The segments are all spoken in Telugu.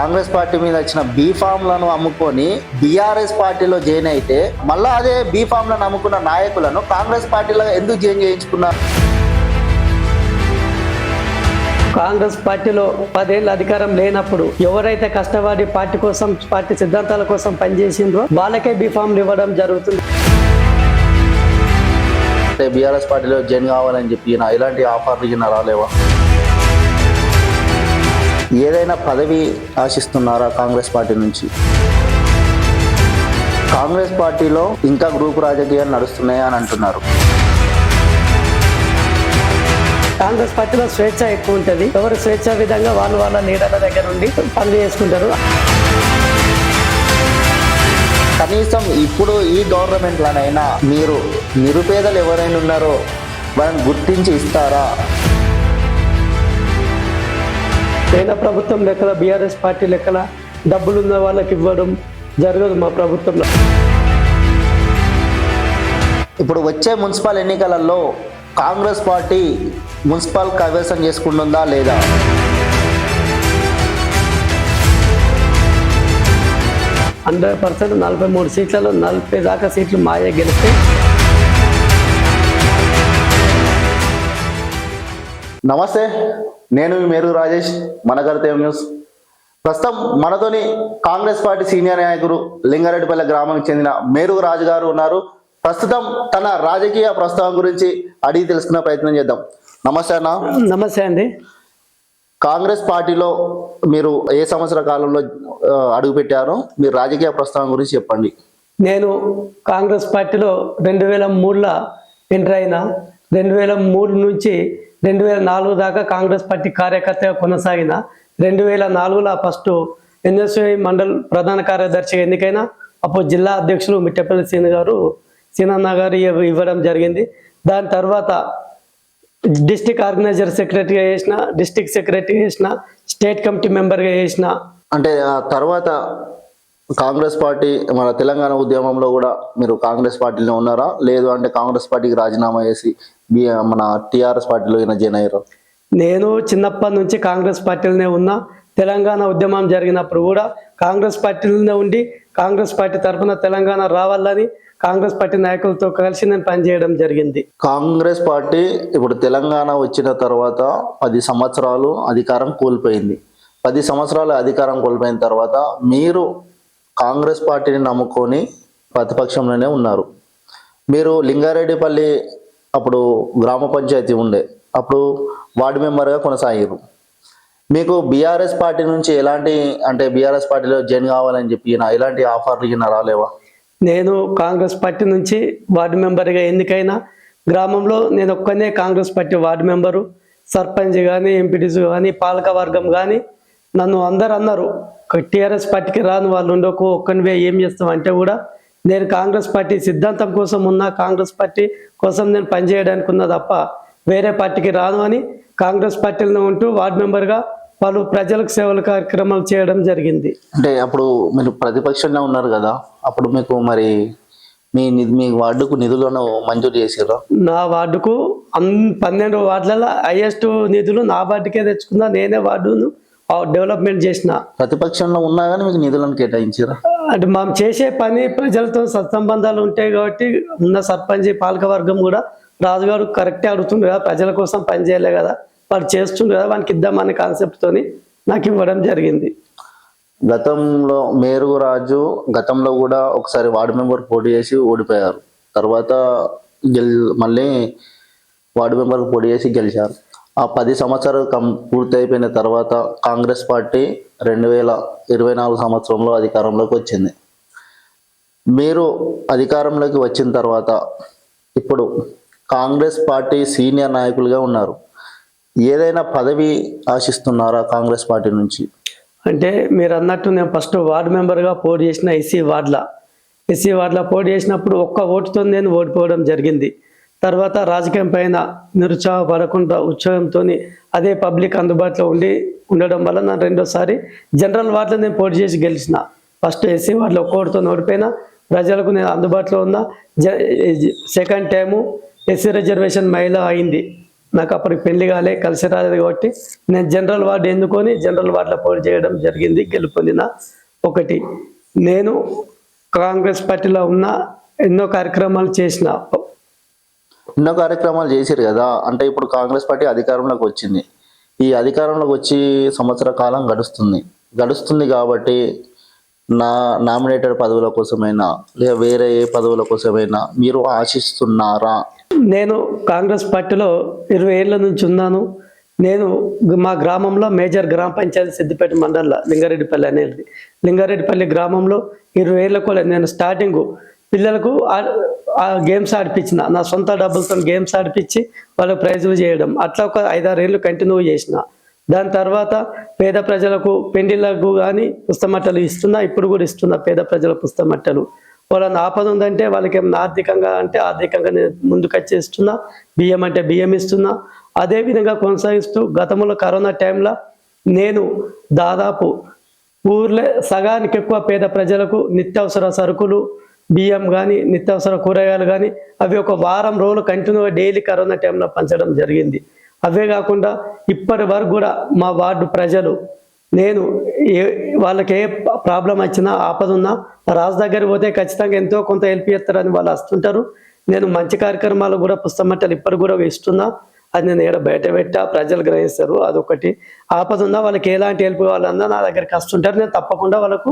కాంగ్రెస్ పార్టీ మీద వచ్చిన బీ లను అమ్ముకొని బీఆర్ఎస్ పార్టీలో జాయిన్ అయితే మళ్ళా అదే బీ లను అమ్ముకున్న నాయకులను కాంగ్రెస్ పార్టీలో ఎందుకు జాయిన్ చేయించుకున్నారు? కాంగ్రెస్ పార్టీలో పదేళ్ళ అధికారం లేనప్పుడు ఎవరైతే కష్టపడి పార్టీ కోసం పార్టీ సిద్ధాంతాల కోసం పనిచేసిండ్రో వాళ్ళకే బీఫామ్లు ఇవ్వడం జరుగుతుంది. బీఆర్ఎస్ పార్టీలో జాయిన్ కావాలని చెప్పి ఇలాంటి ఆఫర్లు ఈయన రాలేవా? ఏదైనా పదవి ఆశిస్తున్నారా కాంగ్రెస్ పార్టీ నుంచి? కాంగ్రెస్ పార్టీలో ఇంకా గ్రూప్ రాజకీయాలు నడుస్తున్నాయా అని అంటున్నారు. కాంగ్రెస్ పార్టీలో స్వేచ్ఛ ఎక్కువ ఉంటుంది. ఎవరు స్వేచ్ఛ విధంగా వాళ్ళు వాళ్ళ లీడర్ల దగ్గర నుండి పనులు చేసుకుంటారు. కనీసం ఇప్పుడు ఈ గవర్నమెంట్లోనైనా మీరు నిరుపేదలు ఎవరైనా ఉన్నారో వాళ్ళని గుర్తించి ఇస్తారా? కేంద్ర ప్రభుత్వం లెక్కల బీఆర్ఎస్ పార్టీ లెక్కల డబ్బులు ఉన్న వాళ్ళకి ఇవ్వడం జరగదు మా ప్రభుత్వంలో. ఇప్పుడు వచ్చే మున్సిపల్ ఎన్నికలలో కాంగ్రెస్ పార్టీ మున్సిపల్ కైవసం చేసుకుంటుందా లేదా? హండ్రెడ్ పర్సెంట్ నలభై మూడు సీట్లలో నలభై దాకా సీట్లు మాయే గెలిస్తే నమస్తే. నేను మీ మేరు రాజేష్ మన కర్తవ్యం న్యూస్. ప్రస్తుతం మనతోని కాంగ్రెస్ పార్టీ సీనియర్ నాయకుడు లింగారెడ్డిపల్లె గ్రామానికి చెందిన మేరుగు రాజు గారు ఉన్నారు. ప్రస్తుతం తన రాజకీయ ప్రస్తావం గురించి అడిగి తెలుసుకునే ప్రయత్నం చేద్దాం. నమస్తే అన్న. నమస్తే అండి. కాంగ్రెస్ పార్టీలో మీరు ఏ సంవత్సర కాలంలో అడుగుపెట్టారో మీరు రాజకీయ ప్రస్తావం గురించి చెప్పండి. నేను కాంగ్రెస్ పార్టీలో రెండు వేల మూడులో ఎంటర్ అయినా రెండు వేల మూడు నుంచి రెండు వేల నాలుగు దాకా కాంగ్రెస్ పార్టీ కార్యకర్తగా కొనసాగిన రెండు వేల నాలుగులో ఫస్ట్ ఎన్ఎస్ఐ మండల్ ప్రధాన కార్యదర్శిగా ఎన్నికైన అప్పుడు జిల్లా అధ్యక్షులు మిట్టపల్లి సీన్ గారు సీనన్న గారు ఇవ్వడం జరిగింది. దాని తర్వాత డిస్టిక్ ఆర్గనైజర్ సెక్రటరీగా చేసిన డిస్టిక్ సెక్రటరీ చేసిన స్టేట్ కమిటీ మెంబర్గా చేసిన అంటే ఆ తర్వాత కాంగ్రెస్ పార్టీ మన తెలంగాణ ఉద్యమంలో కూడా మీరు కాంగ్రెస్ పార్టీలో ఉన్నారా? లేదు అంటే కాంగ్రెస్ పార్టీకి రాజీనామా చేసి మన టిఆర్ఎస్ పార్టీలో ఈయన జాయిన్ అయ్యారు? నేను చిన్నప్పటి నుంచి కాంగ్రెస్ పార్టీలోనే ఉన్నా. తెలంగాణ ఉద్యమం జరిగినప్పుడు కూడా కాంగ్రెస్ పార్టీలోనే ఉండి కాంగ్రెస్ పార్టీ తరఫున తెలంగాణ రావాలని కాంగ్రెస్ పార్టీ నాయకులతో కలిసి నేను పనిచేయడం జరిగింది. కాంగ్రెస్ పార్టీ ఇప్పుడు తెలంగాణ వచ్చిన తర్వాత పది సంవత్సరాలు అధికారం కోల్పోయింది. పది సంవత్సరాలు అధికారం కోల్పోయిన తర్వాత మీరు కాంగ్రెస్ పార్టీని నమ్ముకొని ప్రతిపక్షంలోనే ఉన్నారు. మీరు లింగారెడ్డిపల్లి అప్పుడు గ్రామ పంచాయతీ ఉండే అప్పుడు వార్డు మెంబర్గా కొనసాగారు మీకు బీఆర్ఎస్ పార్టీ నుంచి ఎలాంటి అంటే బీఆర్ఎస్ పార్టీలో జాయిన్ కావాలని చెప్పి ఎలాంటి ఆఫర్లు ఈయన రాలేవా? నేను కాంగ్రెస్ పార్టీ నుంచి వార్డు మెంబర్గా ఎన్నికైనా గ్రామంలో నేను ఒక్కనే Congress party ward member. Sarpanch కానీ ఎంపీటీసీ కానీ పాలక వర్గం కానీ నన్ను అందరు అన్నారు టీఆర్ఎస్ పార్టీకి రాను వాళ్ళు ఉండకు ఒక్కనివే ఏం చేస్తాం అంటే కూడా నేను కాంగ్రెస్ పార్టీ సిద్ధాంతం కోసం ఉన్నా కాంగ్రెస్ పార్టీ కోసం నేను పనిచేయడానికి ఉన్నా తప్ప వేరే పార్టీకి రాను అని కాంగ్రెస్ పార్టీలో ఉంటూ వార్డు మెంబర్గా వాళ్ళు ప్రజలకు సేవల కార్యక్రమాలు చేయడం జరిగింది. అంటే అప్పుడు మీరు ప్రతిపక్షంలో ఉన్నారు కదా అప్పుడు మీకు మరి మీ మీ వార్డుకు నిధులను మంజూరు చేసారా నా వార్డుకు అన్ పన్నెండు వార్డులలో హైయెస్ట్ నిధులు నా వార్డుకే తెచ్చుకున్నా నేనే వార్డును డెవలప్మెంట్ చేసిన. ప్రతిపక్షంలో ఉన్నా కానీ మీకు నిధులను కేటాయించారా? అంటే మనం చేసే పని ప్రజలతో సత్సంబంధాలు ఉంటాయి కాబట్టి ఉన్న సర్పంచ్ పాలక వర్గం కూడా రాజుగారు కరెక్టే అడుగుతుండ్రు కదా ప్రజల కోసం పని చేయలే కదా వాడు చేస్తుండ్రు కదా వానికి ఇద్దామనే కాన్సెప్ట్ తోని నాకు ఇవ్వడం జరిగింది. గతంలో మేరుగు రాజు గతంలో కూడా ఒకసారి వార్డు మెంబర్ పోటీ చేసి ఓడిపోయారు. తర్వాత గెల్ మళ్ళీ వార్డు మెంబర్ పోటీ చేసి గెలిచారు. ఆ పది సంవత్సరాలు కం పూర్తి అయిపోయిన తర్వాత కాంగ్రెస్ పార్టీ రెండు వేల ఇరవై నాలుగు సంవత్సరంలో అధికారంలోకి వచ్చింది. మీరు అధికారంలోకి వచ్చిన తర్వాత ఇప్పుడు కాంగ్రెస్ పార్టీ సీనియర్ నాయకులుగా ఉన్నారు. ఏదైనా పదవి ఆశిస్తున్నారా కాంగ్రెస్ పార్టీ నుంచి? అంటే మీరు అన్నట్టు నేను ఫస్ట్ వార్డు మెంబర్గా పోటీ చేసిన ఎస్సీ వార్డుల. ఎస్సీ వార్డుల పోటీ చేసినప్పుడు ఒక్క ఓటుతో నేను ఓడిపోవడం జరిగింది. తర్వాత రాజకీయం పైన నిరుత్సాహపడకుండా ఉత్సాహంతో అదే పబ్లిక్ అందుబాటులో ఉండి ఉండడం వల్ల నేను రెండోసారి జనరల్ వార్డులో నేను పోటీ చేసి గెలిచిన. ఫస్ట్ ఎస్సీ వార్డులో ఒక్క ఓడిపోయినా ప్రజలకు నేను అందుబాటులో ఉన్న. జ సెకండ్ టైము ఎస్సీ రిజర్వేషన్ మహిళ అయింది. నాకు అప్పటికి పెళ్ళి కాలే కలిసి రాలేదు కాబట్టి నేను జనరల్ వార్డు ఎన్నుకొని జనరల్ వార్డులో పోటీ చేయడం జరిగింది గెలుపొందిన ఒకటి. నేను కాంగ్రెస్ పార్టీలో ఉన్న ఎన్నో కార్యక్రమాలు చేసిన ఎన్నో కార్యక్రమాలు చేశారు కదా. అంటే ఇప్పుడు కాంగ్రెస్ పార్టీ అధికారంలోకి వచ్చింది. ఈ అధికారంలోకి వచ్చి సంవత్సర కాలం గడుస్తుంది. గడుస్తుంది కాబట్టి నా నామినేటెడ్ పదవుల కోసమైనా లేదా వేరే ఏ పదవుల కోసమైనా మీరు ఆశిస్తున్నారా? నేను కాంగ్రెస్ పార్టీలో ఇరవై ఏళ్ళ నుంచి ఉన్నాను. నేను మా గ్రామంలో మేజర్ గ్రామ పంచాయతీ సిద్దిపేట మండల లింగారెడ్డిపల్లి అనేది లింగారెడ్డిపల్లి గ్రామంలో ఇరవై ఏళ్ళ కూడా నేను స్టార్టింగ్ పిల్లలకు గేమ్స్ ఆడిపించిన. నా సొంత డబ్బులతో గేమ్స్ ఆడిపించి వాళ్ళకి ప్రైజులు చేయడం. అట్లా ఒక ఐదారు ఏళ్ళు కంటిన్యూ చేసిన. దాని తర్వాత పేద ప్రజలకు పెండిళ్ళకు కానీ పుస్తమట్టలు ఇస్తున్నా ఇప్పుడు కూడా ఇస్తున్నా పేద ప్రజల పుస్తమట్టలు వాళ్ళని ఆపద ఉందంటే వాళ్ళకి ఏమైనా ఆర్థికంగా అంటే ఆర్థికంగా నేను ముందుకు వచ్చేస్తున్నా బియ్యం అంటే బియ్యం ఇస్తున్నా. అదేవిధంగా కొనసాగిస్తూ గతంలో కరోనా టైంలో నేను దాదాపు ఊర్లే సగానికి ఎక్కువ పేద ప్రజలకు నిత్యావసర సరుకులు బియ్యం కానీ నిత్యావసర కూరగాయలు కానీ అవి ఒక వారం రోజులు కంటిన్యూగా డైలీ కరోనా టైంలో పంచడం జరిగింది. అవే కాకుండా ఇప్పటి వరకు కూడా మా వార్డు ప్రజలు నేను ఏ వాళ్ళకి ఏ ప్రాబ్లం వచ్చినా ఆపదున్నా రాజు దగ్గర పోతే ఖచ్చితంగా ఎంతో కొంత హెల్ప్ చేస్తారని వాళ్ళు వస్తుంటారు. నేను మంచి కార్యక్రమాలు కూడా పుస్తమట్టలు ఇప్పటి కూడా ఇస్తున్నా అది నేను ఇక్కడ బయట పెట్టా ప్రజలు గ్రహిస్తారు. అదొకటి. ఆపదున్నా వాళ్ళకి ఎలాంటి హెల్ప్ కావాలన్నా నా దగ్గరికి వస్తుంటారు. నేను తప్పకుండా వాళ్ళకు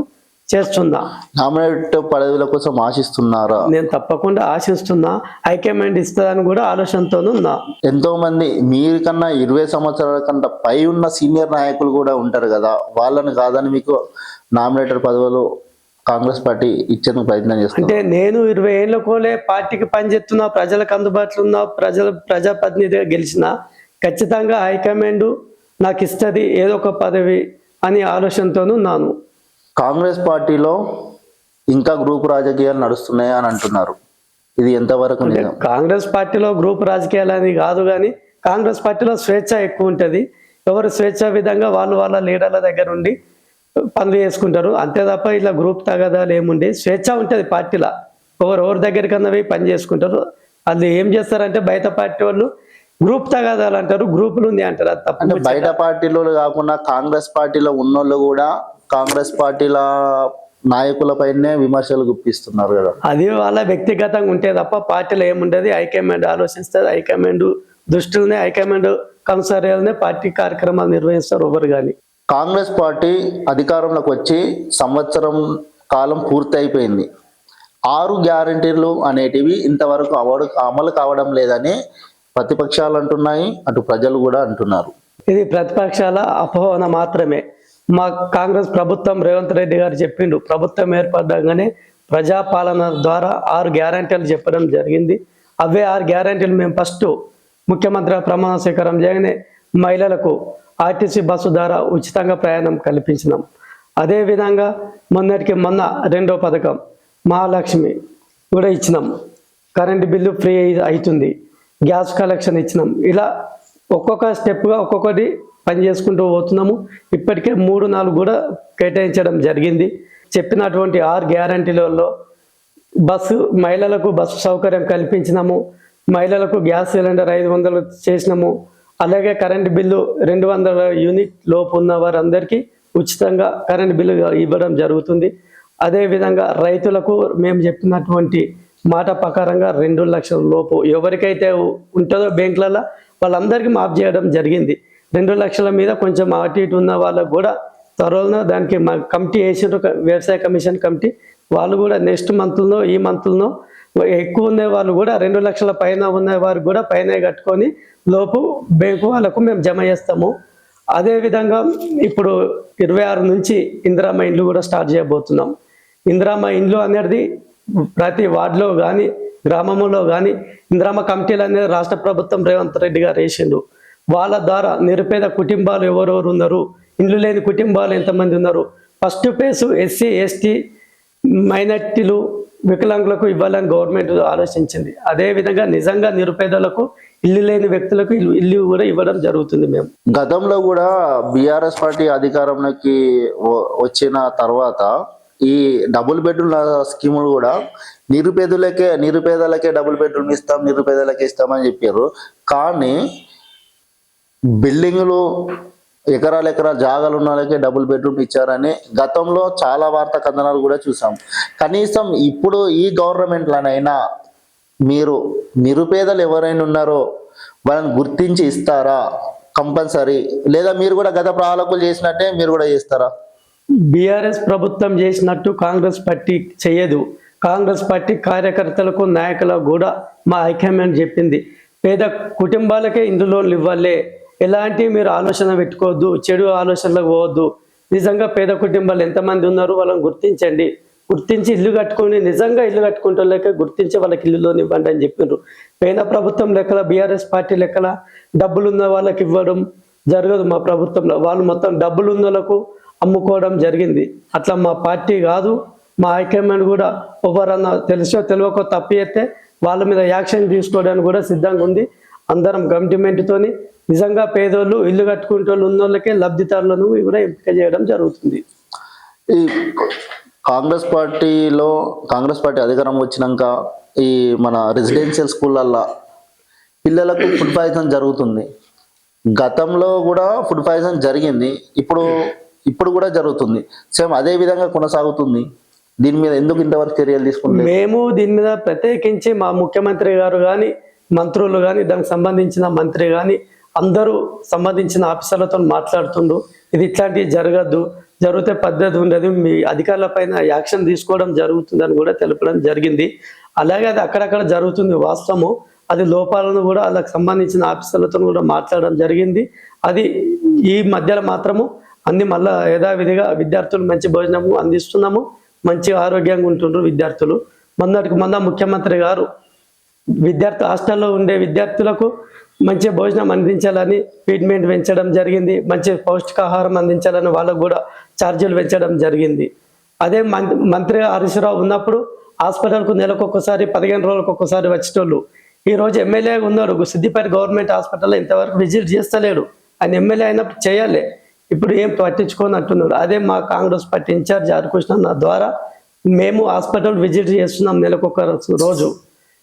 చేస్తున్నా నామినేట్ పదవుల కోసం ఆశిస్తున్నారా? నేను తప్పకుండా ఆశిస్తున్నా. హైకమాండ్ ఇస్తుందని కూడా ఆలోచనతోనూ ఉన్నా. ఎంతో మంది మీకన్నా ఇరవై సంవత్సరాల కన్నా పై ఉన్న సీనియర్ నాయకులు కూడా ఉంటారు కదా వాళ్ళని కాదని మీకు నామినేటర్ పదవులు కాంగ్రెస్ పార్టీ ఇచ్చేందుకు ప్రయత్నం చేస్తుంది అంటే నేను ఇరవై ఏళ్ళ కోలే పార్టీకి పనిచేస్తున్నా ప్రజలకు అందుబాటులో ఉన్న ప్రజల ప్రజాప్రతినిధిగా గెలిచిన ఖచ్చితంగా హైకమాండ్ నాకు ఇస్తుంది ఏదో ఒక పదవి అని ఆలోచనతోనూ ఉన్నాను. కాంగ్రెస్ పార్టీలో ఇంకా గ్రూప్ రాజకీయాలు నడుస్తున్నాయి అని అంటున్నారు. ఇది ఎంతవరకు కాంగ్రెస్ పార్టీలో గ్రూప్ రాజకీయాలని కాదు కానీ కాంగ్రెస్ పార్టీలో స్వేచ్ఛ ఎక్కువ ఉంటుంది. ఎవరు స్వేచ్ఛ విధంగా వాళ్ళు వాళ్ళ లీడర్ల దగ్గర ఉండి పనులు చేసుకుంటారు. అంతే తప్ప ఇలా గ్రూప్ తగదాలు ఏముండి? స్వేచ్ఛ ఉంటుంది పార్టీలో. ఎవరు ఎవరి దగ్గరికి అన్న పోయి పని చేసుకుంటారు. అది ఏం చేస్తారంటే బయట పార్టీ వాళ్ళు గ్రూప్ తగాదాలు అంటారు. గ్రూపులు ఉంది అంటారు. బయట పార్టీలో కాకుండా కాంగ్రెస్ పార్టీలో ఉన్నోళ్ళు కూడా కాంగ్రెస్ పార్టీల నాయకులపైనే విమర్శలు గుప్పిస్తున్నారు కదా. అది వాళ్ళ వ్యక్తిగతంగా ఉంటే తప్ప పార్టీలో ఏముండదు. హైకమాండ్ ఆలోచిస్తుంది హైకమాండ్ దృష్టిలోనే హైకమాండ్ కన్సర్యాలనే పార్టీ కార్యక్రమాలు నిర్వహిస్తారు ఎవరు కానీ కాంగ్రెస్ పార్టీ అధికారంలోకి వచ్చి సంవత్సరం కాలం పూర్తి అయిపోయింది ఆరు గ్యారంటీలు అనేటివి ఇంతవరకు అవడు అమలు కావడం లేదని ప్రతిపక్షాలు అంటున్నాయి. అటు ప్రజలు కూడా అంటున్నారు. ఇది ప్రతిపక్షాల అపోహన మాత్రమే. మా కాంగ్రెస్ ప్రభుత్వం రేవంత్ రెడ్డి గారు చెప్పిండు. ప్రభుత్వం ఏర్పడగానే ప్రజాపాలన ద్వారా ఆరు గ్యారంటీలు చెప్పడం జరిగింది. అవే ఆరు గ్యారంటీలు మేము ఫస్ట్ ముఖ్యమంత్రి ప్రమాణ స్వీకారం చేయగానే మహిళలకు ఆర్టీసీ బస్సు ద్వారా ఉచితంగా ప్రయాణం కల్పించినాం. అదేవిధంగా మొన్నటికి మొన్న రెండో పథకం మహాలక్ష్మి కూడా ఇచ్చినాం. కరెంటు బిల్లు ఫ్రీ అవుతుంది గ్యాస్ కలెక్షన్ ఇచ్చినాం. ఇలా ఒక్కొక్క స్టెప్గా ఒక్కొక్కటి పని చేసుకుంటూ పోతున్నాము. ఇప్పటికే మూడు నాలుగు కూడా కేటాయించడం జరిగింది. చెప్పినటువంటి ఆరు గ్యారంటీలలో బస్సు మహిళలకు బస్సు సౌకర్యం కల్పించినాము. మహిళలకు గ్యాస్ సిలిండర్ ఐదు వందలు చేసినాము. అలాగే కరెంటు బిల్లు రెండు వందల యూనిట్ లోపు ఉన్న వారందరికీ ఉచితంగా కరెంటు బిల్లు ఇవ్వడం జరుగుతుంది. అదేవిధంగా రైతులకు మేము చెప్పినటువంటి మాట ప్రకారంగా రెండు లక్షల లోపు ఎవరికైతే ఉంటుందో బ్యాంకులలో వాళ్ళందరికీ మాఫ్ చేయడం జరిగింది. రెండు లక్షల మీద కొంచెం అటు ఇటు ఉన్న వాళ్ళకు కూడా త్వరలో దానికి మా కమిటీ వేసారు వ్యవసాయ కమిషన్ కమిటీ. వాళ్ళు కూడా నెక్స్ట్ మంత్లో ఈ మంత్లో ఎక్కువ ఉన్న వాళ్ళు కూడా రెండు లక్షల పైన ఉన్న వారు కూడా పైన కట్టుకొని లోపు బ్యాంకు వాళ్ళకు మేము జమ చేస్తాము. అదేవిధంగా ఇప్పుడు ఇరవై ఆరు నుంచి ఇందిరామ ఇండ్లు కూడా స్టార్ట్ చేయబోతున్నాం. ఇందిరామ ఇండ్లు అనేది ప్రతి వార్డులో కానీ గ్రామంలో కానీ ఇందిరామ కమిటీలు అనేది రాష్ట్ర ప్రభుత్వం రేవంత్ రెడ్డి గారు వేసిండు. వాళ్ళ ద్వారా నిరుపేద కుటుంబాలు ఎవరెవరు ఉన్నారు? ఇండ్లు లేని కుటుంబాలు ఎంతమంది ఉన్నారు? ఫస్ట్ ఫేజ్ ఎస్సీ ఎస్టీ మైనార్టీలు వికలాంగులకు ఇవ్వాలని గవర్నమెంట్ ఆలోచించింది. అదేవిధంగా నిజంగా నిరుపేదలకు ఇల్లు లేని వ్యక్తులకు ఇల్లు ఇల్లు కూడా ఇవ్వడం జరుగుతుంది మేము గతంలో కూడా బీఆర్ఎస్ పార్టీ అధికారంలోకి వచ్చిన తర్వాత ఈ డబుల్ బెడ్రూమ్ స్కీములు కూడా నిరుపేదలకే నిరుపేదలకే డబుల్ బెడ్రూమ్ ఇస్తాం నిరుపేదలకే ఇస్తామని చెప్పారు. కానీ బిల్డింగులు ఎకరాల ఎకరాల జాగాలు ఉన్న డబుల్ బెడ్రూమ్ ఇచ్చారని గతంలో చాలా వార్తా కథనాలు కూడా చూసాం. కనీసం ఇప్పుడు ఈ గవర్నమెంట్లనైనా మీరు నిరుపేదలు ఎవరైనా ఉన్నారో వాళ్ళని గుర్తించి ఇస్తారా? కంపల్సరీ. లేదా మీరు కూడా గత పాలకులు చేసినట్టే మీరు కూడా చేస్తారా? బీఆర్ఎస్ ప్రభుత్వం చేసినట్టు కాంగ్రెస్ పార్టీ చేయదు. కాంగ్రెస్ పార్టీ కార్యకర్తలకు నాయకులకు కూడా మా హైకమాండ్ చెప్పింది. పేద కుటుంబాలకే ఇందులో ఇవ్వాలే ఎలాంటి మీరు ఆలోచన పెట్టుకోవద్దు చెడు ఆలోచనలకు పోవద్దు. నిజంగా పేద కుటుంబాలు ఎంతమంది ఉన్నారు వాళ్ళని గుర్తించండి. గుర్తించి ఇల్లు కట్టుకొని నిజంగా ఇల్లు కట్టుకుంటే గుర్తించి వాళ్ళకి ఇల్లులోని ఇవ్వండి అని చెప్పిండ్రు పేద ప్రభుత్వం లెక్కల బీఆర్ఎస్ పార్టీ లెక్కల డబ్బులు ఉన్న వాళ్ళకి ఇవ్వడం జరగదు మా ప్రభుత్వంలో. వాళ్ళు మొత్తం డబ్బులు ఉన్న వాళ్ళకు అమ్ముకోవడం జరిగింది. అట్లా మా పార్టీ కాదు మా హైకమాండ్ కూడా ఎవరన్నా తెలుసో తెలియకో తప్పు చేస్తే వాళ్ళ మీద యాక్షన్ తీసుకోవడానికి కూడా సిద్ధంగా ఉంది. అందరం కమిట్మెంట్తోని నిజంగా పేదోళ్ళు ఇల్లు కట్టుకుంటే ఉన్న వాళ్ళకే లబ్ధిదారులను కూడా ఎంపిక చేయడం జరుగుతుంది. ఈ కాంగ్రెస్ పార్టీలో కాంగ్రెస్ పార్టీ అధికారం వచ్చినాక ఈ మన రెసిడెన్షియల్ స్కూళ్ళల్లో పిల్లలకు ఫుడ్ పాయిజన్ జరుగుతుంది. గతంలో కూడా ఫుడ్ పాయిజన్ జరిగింది. ఇప్పుడు ఇప్పుడు కూడా జరుగుతుంది. సేమ్ అదే విధంగా కొనసాగుతుంది. దీని మీద ఎందుకు ఇంతవరకు చర్యలు తీసుకుంటే మేము దీని మీద ప్రత్యేకించి మా ముఖ్యమంత్రి గారు కానీ మంత్రులు కానీ దానికి సంబంధించిన మంత్రి కానీ అందరూ సంబంధించిన ఆఫీసర్లతో మాట్లాడుతుండు. ఇది ఇట్లాంటివి జరగద్దు. జరిగితే పద్ధతి ఉండదు. మీ అధికారుల పైన యాక్షన్ తీసుకోవడం జరుగుతుందని కూడా తెలపడం జరిగింది. అలాగే అది అక్కడక్కడ జరుగుతుంది వాస్తవము. అది లోపాలను కూడా వాళ్ళకి సంబంధించిన ఆఫీసర్లతో కూడా మాట్లాడడం జరిగింది. అది ఈ మధ్యలో మాత్రము అన్ని మళ్ళా యథావిధిగా విద్యార్థులు మంచి భోజనము అందిస్తున్నాము. మంచి ఆరోగ్యంగా ఉంటుండ్రు విద్యార్థులు. మొన్నటికి మొన్న ముఖ్యమంత్రి గారు విద్యార్థి హాస్టల్లో ఉండే విద్యార్థులకు మంచి భోజనం అందించాలని ట్రీట్మెంట్ పెంచడం జరిగింది. మంచి పౌష్టికాహారం అందించాలని వాళ్ళకు కూడా ఛార్జీలు పెంచడం జరిగింది. అదే మంత్రి హరీశ్రావు ఉన్నప్పుడు హాస్పిటల్కు నెలకు ఒక్కసారి పదిహేను రోజులకు ఒక్కసారి వచ్చేటోళ్ళు. ఈరోజు ఎమ్మెల్యే ఉన్నారు. సిద్దిపేట గవర్నమెంట్ హాస్పిటల్లో ఇంతవరకు విజిట్ చేస్తలేడు ఆయన ఎమ్మెల్యే అయినప్పుడు చేయాలి. ఇప్పుడు ఏం పట్టించుకొని అంటున్నారు అదే మా కాంగ్రెస్ పార్టీ ఇన్ఛార్జ్ హరికృష్ణ నా ద్వారా మేము హాస్పిటల్ విజిట్ చేస్తున్నాం నెలకు ఒక రోజు.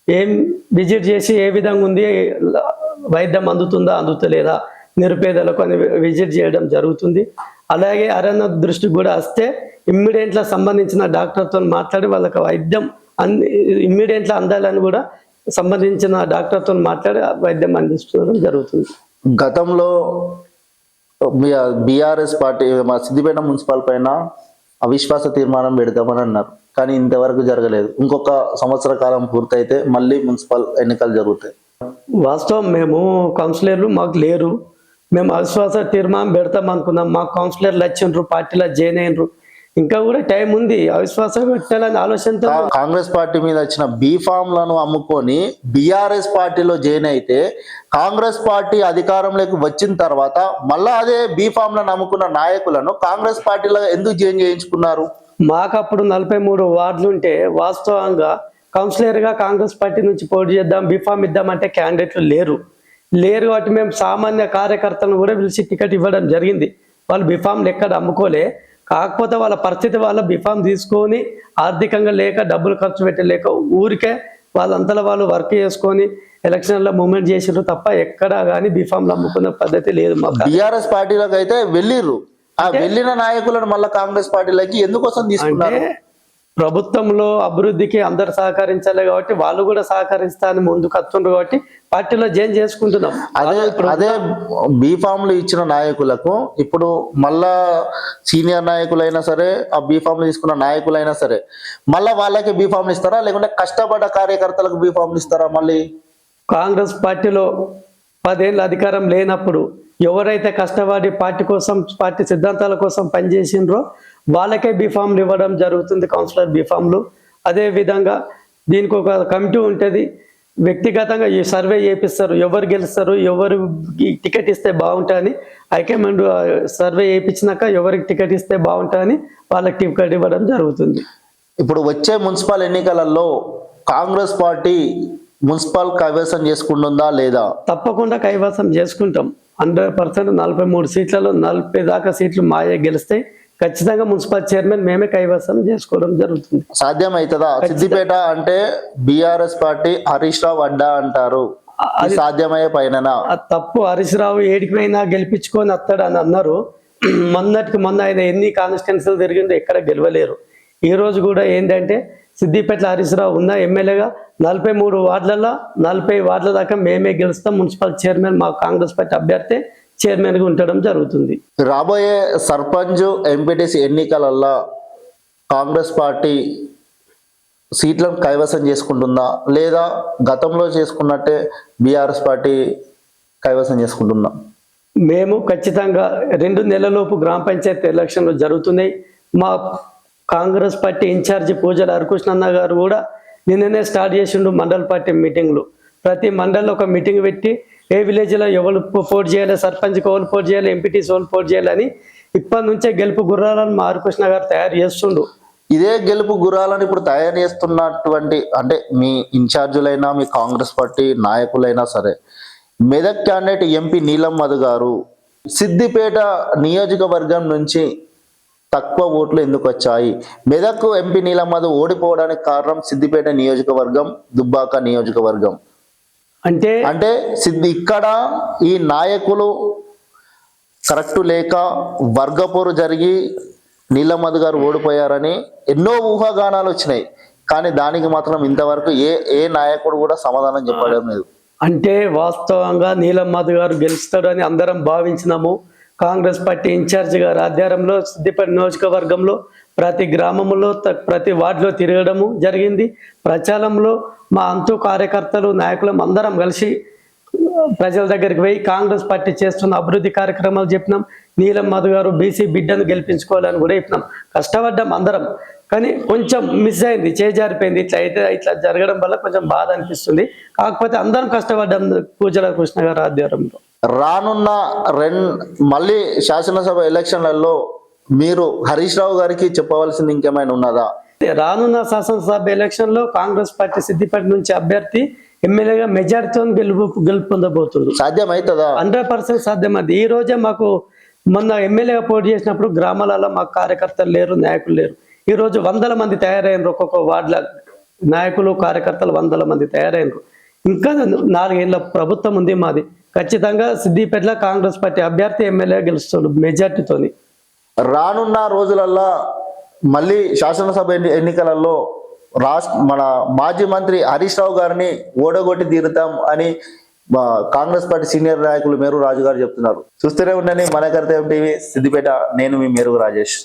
ఏం విజిట్ చేసి ఏ విధంగా ఉంది వైద్యం అందుతుందా అందుతలేదా నిరుపేదలకు అని విజిట్ చేయడం జరుగుతుంది. అలాగే అరణ్య దృష్టికి కూడా వస్తే ఇమ్మీడియట్లా సంబంధించిన డాక్టర్తో మాట్లాడి వాళ్ళకి వైద్యం అన్ని ఇమ్మీడియట్లా అందాలని కూడా సంబంధించిన డాక్టర్తో మాట్లాడి వైద్యం అందించడం జరుగుతుంది. గతంలో బీఆర్ఎస్ పార్టీ మా సిద్దిపేట మున్సిపల్ పైన అవిశ్వాస తీర్మానం పెడతామని అన్నారు. కానీ ఇంతవరకు జరగలేదు. ఇంకొక సంవత్సర కాలం పూర్తయితే మళ్ళీ మున్సిపల్ ఎన్నికలు జరుగుతాయి. వాస్తవం మేము కౌన్సిలర్లు మాకు లేరు. మేము అవిశ్వాస తీర్మానం పెడతాం అనుకున్నాం. మా కౌన్సిలర్లు వచ్చిండ్రు పార్టీలో జాయిన్ అయినరు. ఇంకా కూడా టైం ఉంది. అవిశ్వాసం పెట్టాలని ఆలోచనతో కాంగ్రెస్ పార్టీ మీద వచ్చిన బీ లను అమ్ముకొని బీఆర్ఎస్ పార్టీలో జాయిన్ అయితే కాంగ్రెస్ పార్టీ అధికారంలోకి వచ్చిన తర్వాత మళ్ళా అదే బీ లను అమ్ముకున్న నాయకులను కాంగ్రెస్ పార్టీలో ఎందుకు జాయిన్ చేయించుకున్నారు? మాకు అప్పుడు నలభై మూడు వార్డులు ఉంటే వాస్తవంగా కౌన్సిలర్గా కాంగ్రెస్ పార్టీ నుంచి పోటీ చేద్దాం బిఫామ్ ఇద్దామంటే క్యాండిడేట్లు లేరు. లేరు కాబట్టి మేము సామాన్య కార్యకర్తలను కూడా పిలిచి టికెట్ ఇవ్వడం జరిగింది. వాళ్ళు బిఫామ్లు ఎక్కడ అమ్ముకోలే. కాకపోతే వాళ్ళ పరిస్థితి వాళ్ళ బిఫామ్ తీసుకొని ఆర్థికంగా లేక డబ్బులు ఖర్చు పెట్టలేక ఊరికే వాళ్ళంతలో వాళ్ళు వర్క్ చేసుకొని ఎలక్షన్లో మూమెంట్ చేసిర్రు తప్ప ఎక్కడా కానీ బిఫామ్లు అమ్ముకునే పద్ధతి లేదు మాకు బీఆర్ఎస్ పార్టీలోకి అయితే వెళ్ళిర్రు. ఆ వెళ్ళిన నాయకులను మళ్ళీ కాంగ్రెస్ పార్టీలోకి ఎందుకోసం తీసుకున్నారు? ప్రభుత్వంలో అభివృద్ధికి అందరు సహకరించాలి కాబట్టి వాళ్ళు కూడా సహకరిస్తా అని ముందుకు వస్తుండ్రు కాబట్టి పార్టీలో జాయిన్ చేసుకుంటున్నాం. అదే అదే బీ లు ఇచ్చిన నాయకులకు ఇప్పుడు మళ్ళా సీనియర్ నాయకులైనా సరే ఆ బీ లు తీసుకున్న నాయకులైనా సరే మళ్ళా వాళ్ళకి బీ లు ఇస్తారా? లేకుంటే కష్టపడ్డ కార్యకర్తలకు బీ లు ఇస్తారా మళ్ళీ? కాంగ్రెస్ పార్టీలో పదేళ్ళ అధికారం లేనప్పుడు ఎవరైతే కష్టపడి పార్టీ కోసం పార్టీ సిద్ధాంతాల కోసం పనిచేసిండ్రో వాళ్ళకే బీఫామ్లు ఇవ్వడం జరుగుతుంది కౌన్సిలర్ బీఫామ్లు అదే విధంగా దీనికి ఒక కమిటీ ఉంటుంది. వ్యక్తిగతంగా ఈ సర్వే చేపిస్తారు. ఎవరు గెలుస్తారు ఎవరు టికెట్ ఇస్తే బాగుంటుందని హైకమాండ్ సర్వే చేయించినాక ఎవరికి టికెట్ ఇస్తే బాగుంటుందని వాళ్ళకి టికెట్ ఇవ్వడం జరుగుతుంది. ఇప్పుడు వచ్చే మున్సిపల్ ఎన్నికలలో కాంగ్రెస్ పార్టీ మున్సిపల్ కైవసం చేసుకుంటుందా లేదా? తప్పకుండా కైవసం చేసుకుంటాం. హండ్రెడ్ పర్సెంట్ నలభై మూడు సీట్లలో నలభై దాకా సీట్లు మాయే గెలిస్తే ఖచ్చితంగా మున్సిపల్ చైర్మన్ మేమే కైవసం చేసుకోవడం జరుగుతుంది. సాధ్యం అవుతుందా సిద్దిపేట అంటే బీఆర్ఎస్ పార్టీ హరీష్ రావు అడ్డా అంటారు. సాధ్యమయ్యే పైన తప్పు హరీష్ రావు ఏడికి పోయినా గెలిపించుకొని వస్తాడు అని అన్నారు. మొన్నటికి మొన్న ఆయన ఎన్ని కాన్స్టిట్యున్సీలు తిరిగిందో ఎక్కడ గెలవలేరు. ఈ రోజు కూడా ఏంటంటే సిద్దిపేట హరీష్ రావు ఉన్న ఎమ్మెల్యేగా నలభై మూడు వార్డులలో నలభై వార్డుల దాకా మేమే గెలుస్తాం. మున్సిపల్ చైర్మన్ మా కాంగ్రెస్ పార్టీ అభ్యర్థి చైర్మన్గా ఉండడం జరుగుతుంది. రాబోయే సర్పంచ్ ఎంపీటీసీ ఎన్నికలల్లో కాంగ్రెస్ పార్టీ సీట్లను కైవసం చేసుకుంటుందా? లేదా గతంలో చేసుకున్నట్టే బీఆర్ఎస్ పార్టీ కైవసం చేసుకుంటుందా? మేము ఖచ్చితంగా రెండు నెలలలోపు గ్రామ పంచాయతీ ఎలక్షన్లు జరుగుతున్నాయి. మా కాంగ్రెస్ పార్టీ ఇన్ఛార్జి పూజల హరికృష్ణన్న గారు కూడా నిన్ననే స్టార్ట్ చేసిండు మండల పార్టీ మీటింగ్లు. ప్రతి మండల్లో ఒక మీటింగ్ పెట్టి ఏ విలేజ్లో ఎవరు పోటీ చేయాలి సర్పంచ్ ఎవరు పోటీ చేయాలి ఎంపీటీస్ ఎవరు పోటీ చేయాలని ఇప్పటి నుంచే గెలుపు గుర్రాలను మా హరికృష్ణ గారు తయారు చేస్తుండు. ఇదే గెలుపు గురాలను ఇప్పుడు తయారు చేస్తున్నటువంటి అంటే మీ ఇన్ఛార్జులైనా మీ కాంగ్రెస్ పార్టీ నాయకులైనా సరే మెదక్ క్యాండిడేట్ ఎంపీ నీలం మధు గారు సిద్దిపేట నియోజకవర్గం నుంచి తక్కువ ఓట్లు ఎందుకు వచ్చాయి? మెదక్ ఎంపీ నీలం మధు ఓడిపోవడానికి కారణం సిద్దిపేట నియోజకవర్గం దుబ్బాక నియోజకవర్గం. అంటే అంటే సిద్ధి ఇక్కడ ఈ నాయకులు కరెక్ట్ లేక వర్గపోరు జరిగి నీలమధు గారు ఓడిపోయారని ఎన్నో ఊహాగానాలు వచ్చినాయి. కానీ దానికి మాత్రం ఇంతవరకు ఏ ఏ నాయకుడు కూడా సమాధానం చెప్పడం లేదు. అంటే వాస్తవంగా నీలం మధు గారు గెలుస్తాడు అని అందరం భావించినాము. కాంగ్రెస్ పార్టీ ఇన్ఛార్జ్ గారు ఆధ్వర్యంలో సిద్దిపేట నియోజకవర్గంలో ప్రతి గ్రామంలో త- ప్రతి వార్డులో తిరగడము జరిగింది. ప్రచారంలో మా అంతు కార్యకర్తలు నాయకులం అందరం కలిసి ప్రజల దగ్గరికి పోయి కాంగ్రెస్ పార్టీ చేస్తున్న అభివృద్ధి కార్యక్రమాలు చెప్పినాం. నీలం మధు గారు బీసీ బిడ్డను గెలిపించుకోవాలని కూడా చెప్పినాం. కష్టపడ్డాం అందరం. కానీ కొంచెం మిస్ అయింది చేజారిపోయింది. ఇట్లా అయితే ఇట్లా జరగడం వల్ల కొంచెం బాధ అనిపిస్తుంది. కాకపోతే అందరం కష్టపడ్డాం పూజల కృష్ణ గారు ఆధ్వర్యంలో. రానున్న రెన్ మళ్ళీ శాసనసభ ఎలక్షన్లలో మీరు హరీష్ రావు గారికి చెప్పవలసింది ఇంకేమైనా ఉన్నదా? రానున్న శాసనసభ ఎలక్షన్లో కాంగ్రెస్ పార్టీ సిద్దిపేట నుంచి అభ్యర్థి ఎమ్మెల్యేగా మెజారిటీతో గెలుపు గెలుపొందబోతుంది సాధ్యమవుతుందా హండ్రెడ్ పర్సెంట్ సాధ్యమైంది. ఈ రోజే మాకు మొన్న ఎమ్మెల్యేగా పోటీ చేసినప్పుడు గ్రామాలలో మాకు కార్యకర్తలు లేరు నాయకులు లేరు. ఈ రోజు వందల మంది తయారైనరు ఒక్కొక్క వార్డుల నాయకులు కార్యకర్తలు వందల మంది తయారైనరు. ఇంకా నాలుగేళ్ళ ప్రభుత్వం ఉంది మాది. ఖచ్చితంగా సిద్దిపేటలో కాంగ్రెస్ పార్టీ అభ్యర్థి ఎమ్మెల్యే గెలుస్తాడు మెజార్టీతోని. రానున్న రోజులల్లో మళ్ళీ శాసనసభ ఎన్ని- ఎన్నికలలో రాష్ట్ర మన మాజీ మంత్రి హరీష్ రావు గారిని ఓడగొట్టి తీరుతాం అని కాంగ్రెస్ పార్టీ సీనియర్ నాయకులు మేరు రాజు గారు చెప్తున్నారు. చూస్తూనే ఉండండి మన కర్తవ్యం టీవీ సిద్దిపేట నేను మీ మేరుగు రాజేష్.